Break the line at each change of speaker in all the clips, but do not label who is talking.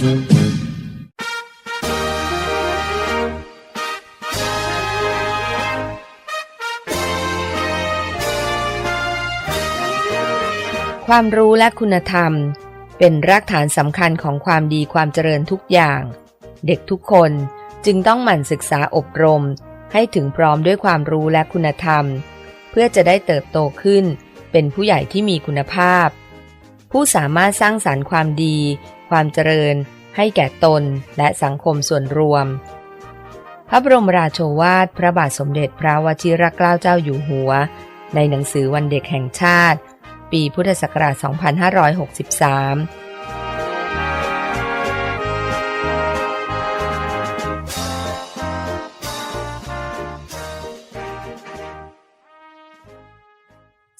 ความรู้และคุณธรรม เป็นรากฐานสำคัญของความดีความเจริญทุกอย่าง เด็กทุกคนจึงต้องหมั่นศึกษาอบรม ให้ถึงพร้อมด้วยความรู้และคุณธรรม เพื่อจะได้เติบโตขึ้น เป็นผู้ใหญ่ที่มีคุณภาพ ผู้สามารถสร้างสารรค์ความดี ความเจริญ ให้แก่ตนและสังคมส่วนรวม พระบรมราโชวาทพระบาทสมเด็จพระวชิรเกล้าเจ้าอยู่หัว ในหนังสือวันเด็กแห่งชาติ ปีพุทธศักราช 2563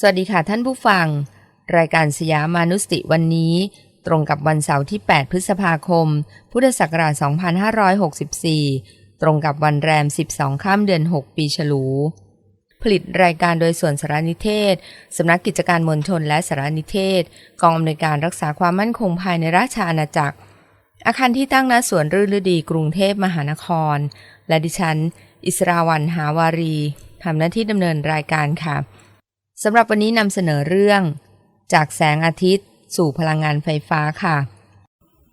สวัสดีค่ะท่านผู้ฟัง รายการสยามานุสติวันนี้ ตรงกับวันเสาร์ที่ 8 พฤษภาคม พุทธศักราช 2564 ตรงกับวันแรม 12 ข้ามเดือน 6 ปีฉลู ผลิตรายการโดยส่วนสารนิเทศ สำนักกิจการมวลชนและสารนิเทศ กองอำนวยการรักษาความมั่นคงภายในราชอาณาจักร อาคารที่ตั้งณสวนรื่นฤดีกรุงเทพมหานคร และดิฉัน อิสราวันหาวารีทำหน้าที่ดำเนินรายการค่ะสำหรับวันนี้นำเสนอเรื่อง จากแสงอาทิตย์ สู่พลังงานไฟฟ้าค่ะ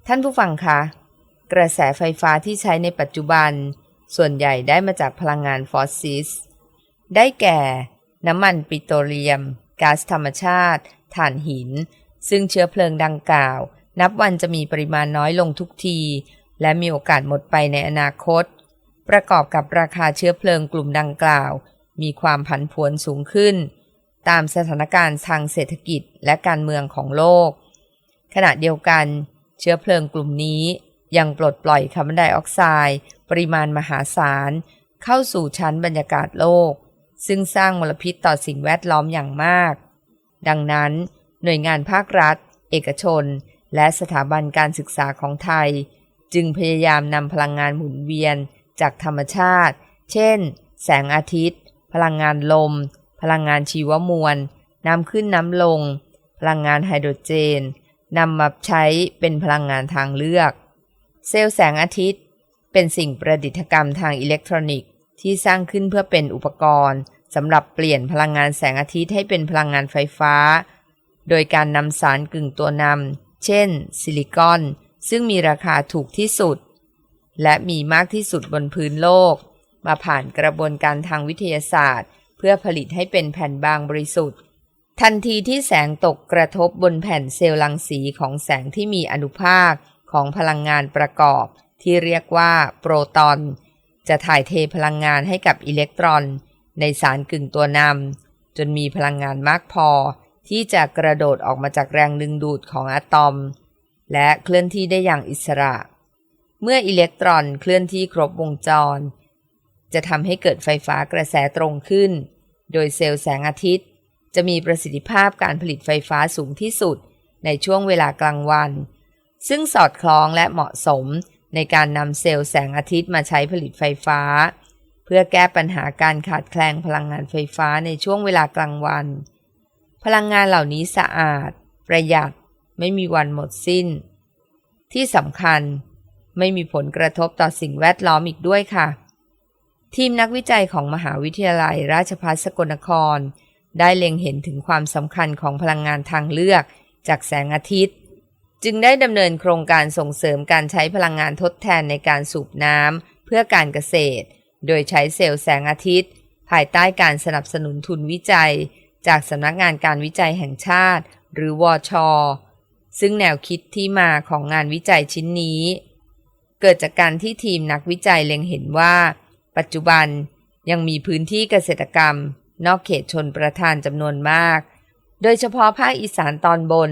ท่านผู้ฟังคะกระแสไฟฟ้าที่ใช้ในปัจจุบัน ส่วนใหญ่ได้มาจากพลังงานฟอสซิลได้แก่ น้ำมันปิโตรเลียมก๊าซธรรมชาติ ถ่านหิน ซึ่งเชื้อเพลิงดังกล่าว นับวันจะมีปริมาณน้อยลงทุกที และมีโอกาสหมดไปในอนาคต ประกอบกับราคาเชื้อเพลิงกลุ่มดังกล่าว มีความผันผวนสูงขึ้น ตามสถานการณ์ทางเศรษฐกิจและการเมืองของโลก ขณะเดียวกันเชื้อเพลิงกลุ่มนี้ยังปลดปล่อยคาร์บอนไดออกไซด์ปริมาณมหาศาล เข้าสู่ชั้นบรรยากาศโลก ซึ่งสร้างมลพิษต่อสิ่งแวดล้อมอย่างมาก ดังนั้น หน่วยงานภาครัฐ เอกชน และสถาบันการศึกษาของไทย จึงพยายามนำพลังงานหมุนเวียนจากธรรมชาติ เช่น แสงอาทิตย์ พลังงานลม ลังงานชีวมวลน้ำขึ้นน้ำลง พลังงานไฮโดรเจนนำมาใช้เป็นพลังงานทางเลือก เซลล์แสงอาทิตย์ เป็นสิ่งประดิษฐกรรมทางอิเล็กทรอนิกส์ ที่สร้างขึ้นเพื่อเป็นอุปกรณ์สำหรับเปลี่ยนพลังงานแสงอาทิตย์ให้เป็นพลังงานไฟฟ้า โดยการนำสารกึ่งตัวนำเช่น ซิลิคอน ซึ่งมีราคาถูกที่สุด และมีมากที่สุดบนพื้นโลก มาผ่านกระบวนการทางวิทยาศาสตร์ เพื่อผลิตให้เป็นแผ่นบางบริสุทธิ์ ทันทีที่แสงตกกระทบบนแผ่นเซลล์รังสีของแสงที่มีอนุภาคของพลังงานประกอบ ที่เรียกว่าโปรตอน จะถ่ายเทพลังงานให้กับอิเล็กตรอน ในสารกึ่งตัวนำจนมีพลังงานมากพอ ที่จะกระโดดออกมาจากแรงดึงดูดของอะตอม และเคลื่อนที่ได้อย่างอิสระ เมื่ออิเล็กตรอนเคลื่อนที่ครบวงจร จะทำให้เกิดไฟฟ้ากระแสตรงขึ้น โดยเซลล์แสงอาทิตย์ จะมีประสิทธิภาพการผลิตไฟฟ้าสูงที่สุดในช่วงเวลากลางวัน ซึ่งสอดคล้องและเหมาะสมในการนำเซลล์แสงอาทิตย์มาใช้ผลิตไฟฟ้า เพื่อแก้ปัญหาการขาดแคลนพลังงานไฟฟ้าในช่วงเวลากลางวัน พลังงานเหล่านี้สะอาด ประหยัด ไม่มีวันหมดสิ้น ที่สำคัญ ไม่มีผลกระทบต่อสิ่งแวดล้อมอีกด้วยค่ะ ทีมนักวิจัยของมหาวิทยาลัยราชภัฏสกลนคร ได้เล็งเห็นถึงความสำคัญของพลังงานทางเลือกจากแสงอาทิตย์ จึงได้ดำเนินโครงการส่งเสริมการใช้พลังงานทดแทนในการสูบน้ำเพื่อการเกษตร โดยใช้เซลล์แสงอาทิตย์ ภายใต้การสนับสนุนทุนวิจัย จากสำนักงานการวิจัยแห่งชาติ หรือวอชซึ่งแนวคิดที่มาของงานวิจัยชิ้นนี้ เกิดจากการที่ทีมนักวิจัยเล็งเห็นว่า ปัจจุบันยังมีพื้นที่เกษตรกรรม นอกเขตชนประทานจำนวนมาก โดยเฉพาะภาคอีสานตอนบน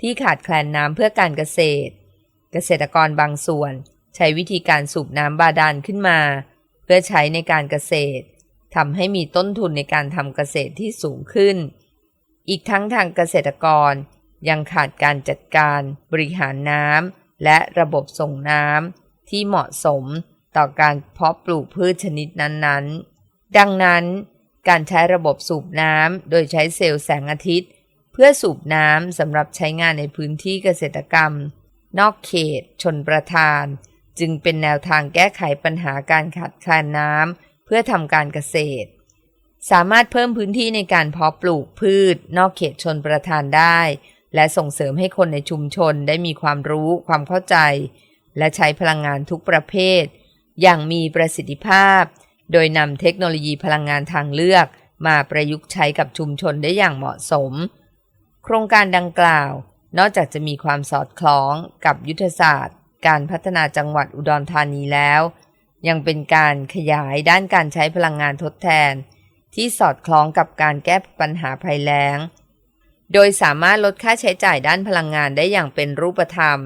ที่ขาดแคลนน้ำเพื่อการเกษตร เกษตรกรบางส่วนใช้วิธีการสูบน้ำบาดาลขึ้นมา เพื่อใช้ในการเกษตรทำให้มีต้นทุนในการทำเกษตรที่สูงขึ้น อีกทั้งทางเกษตรกรยังขาดการจัดการบริหารน้ำและระบบส่งน้ำที่เหมาะสม ต่อการเพาะปลูกพืชชนิดนั้นๆ ดังนั้นการใช้ระบบสูบน้ำโดยใช้เซลล์แสงอาทิตย์ เพื่อสูบน้ำสำหรับใช้งานในพื้นที่เกษตรกรรม นอกเขต ชนประทาน จึงเป็นแนวทางแก้ไขปัญหาการขาดแคลนน้ำเพื่อทำการเกษตร สามารถเพิ่มพื้นที่ในการเพาะปลูกพืช นอกเขตชนประทานได้ และส่งเสริมให้คนในชุมชนได้มีความรู้ความเข้าใจ และใช้พลังงานทุกประเภท อย่างมีประสิทธิภาพ โดยนำเทคโนโลยีพลังงานทางเลือกมาประยุกต์ใช้กับชุมชนได้อย่างเหมาะสม โครงการดังกล่าว นอกจากจะมีความสอดคล้องกับยุทธศาสตร์ การพัฒนาจังหวัดอุดรธานีแล้ว ยังเป็นการขยายด้านการใช้พลังงานทดแทน ที่สอดคล้องกับการแก้ปัญหาภัยแล้ง โดยสามารถลดค่าใช้จ่ายด้านพลังงานได้อย่างเป็นรูปธรรม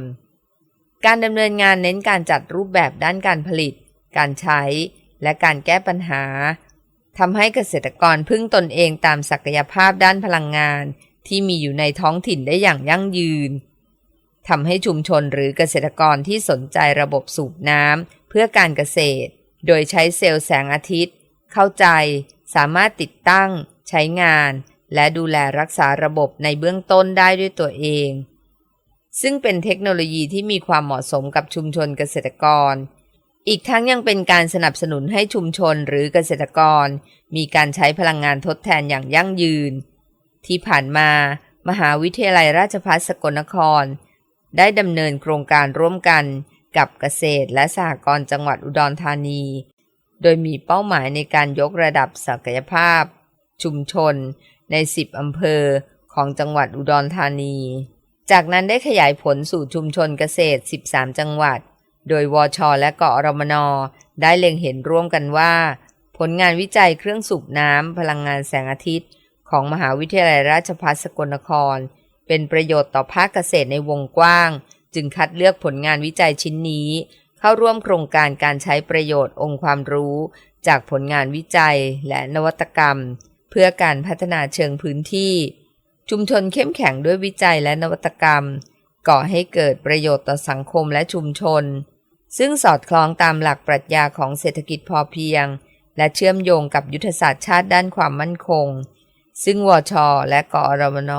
การดำเนินงานเน้นการจัดรูปแบบด้านการผลิต การใช้ และการแก้ปัญหาทำให้เกษตรกรพึ่งตนเองตามศักยภาพด้านพลังงาน ที่มีอยู่ในท้องถิ่นได้อย่างยั่งยืนทำให้ชุมชนหรือเกษตรกรที่สนใจระบบสูบน้ำเพื่อการเกษตร โดยใช้เซลล์แสงอาทิตย์ เข้าใจ สามารถติดตั้ง ใช้งาน และดูแลรักษาระบบในเบื้องต้นได้ด้วยตัวเอง ซึ่งเป็นเทคโนโลยีที่มีความเหมาะสมกับชุมชนเกษตรกร อีกทั้งยังเป็นการสนับสนุนให้ชุมชนหรือเกษตรกร มีการใช้พลังงานทดแทนอย่างยั่งยืน ที่ผ่านมา มหาวิทยาลัยราชภัฏสกลนคร ได้ดำเนินโครงการร่วมกันกับเกษตรและสหกรณ์จังหวัดอุดรธานี โดยมีเป้าหมายในการยกระดับศักยภาพ ชุมชนใน 10 อำเภอของจังหวัดอุดรธานี จากนั้นได้ขยายผลสู่ชุมชนเกษตร 13 จังหวัด โดยวชและกอรมนได้เล็งเห็นร่วมกันว่า ผลงานวิจัยเครื่องสูบน้ำพลังงานแสงอาทิตย์ ของมหาวิทยาลัยราชภัฏสกลนคร เป็นประโยชน์ต่อภาคเกษตรในวงกว้าง จึงคัดเลือกผลงานวิจัยชิ้นนี้ เข้าร่วมโครงการการใช้ประโยชน์องค์ความรู้ จากผลงานวิจัยและนวัตกรรม เพื่อการพัฒนาเชิงพื้นที่ ชุมชนเข้มแข็งด้วยวิจัยและนวัตกรรม ก่อให้เกิดประโยชน์ต่อสังคมและชุมชน ซึ่งสอดคล้องตามหลักปรัชญาของเศรษฐกิจพอเพียง และเชื่อมโยงกับยุทธศาสตร์ชาติด้านความมั่นคง ซึ่งวช และกอรมน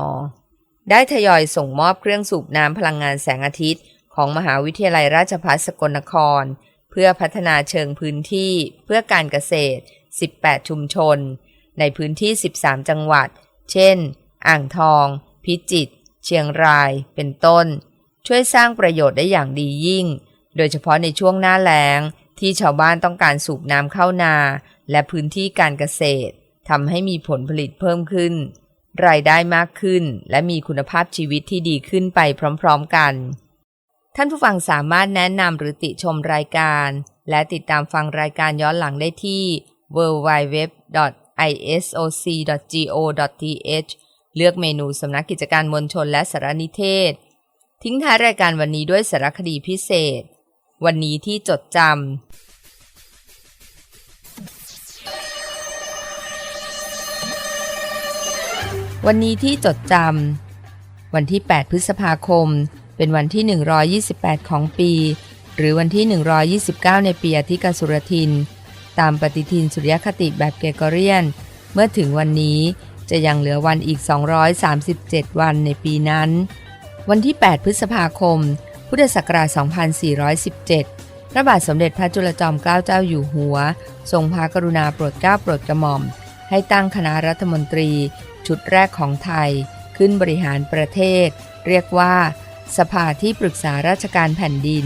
ได้ทยอยส่งมอบเครื่องสูบน้ำพลังงานแสงอาทิตย์ ของมหาวิทยาลัยราชภัฏสกลนคร เพื่อพัฒนาเชิงพื้นที่ เพื่อการเกษตร 18 ชุมชน ในพื้นที่ 13 จังหวัด เช่น อ่างทอง พิจิตร เชียงราย เป็นต้น ช่วยสร้างประโยชน์ได้อย่างดียิ่ง โดยเฉพาะในช่วงหน้าแล้ง ที่ชาวบ้านต้องการสูบน้ำเข้านา และพื้นที่การเกษตรทำให้มีผลผลิตเพิ่มขึ้น รายได้มากขึ้น และมีคุณภาพชีวิตที่ดีขึ้นไปพร้อมๆกัน ท่านผู้ฟังสามารถแนะนำหรือติชมรายการ และติดตามฟังรายการย้อนหลังได้ที่ www.isoc.go.th เลือกเมนูสำนักกิจการมวลชนและสารนิเทศ ทิ้งท้ายรายการวันนี้ด้วยสารคดีพิเศษ วันนี้ที่จดจำวันนี้ที่จดจำวันที่ 8 พฤษภาคม เป็นวันที่ 128 ของปี หรือวันที่ 129 ในปีอธิกาสุรทิน ตามปฏิทินสุริยคติแบบเกรกอเรียน เมื่อถึงวันนี้ จะยังเหลือวันอีก 237 วันในปีนั้น วันที่ 8 พฤษภาคม พุทธศักราช 2417 พระบาทสมเด็จพระจุลจอมเกล้าเจ้าอยู่หัว ทรงพระกรุณาโปรดเกล้าโปรดกระหม่อม ให้ตั้งคณะรัฐมนตรี ชุดแรกของไทย ขึ้นบริหารประเทศ เรียกว่า สภาที่ปรึกษาราชการแผ่นดิน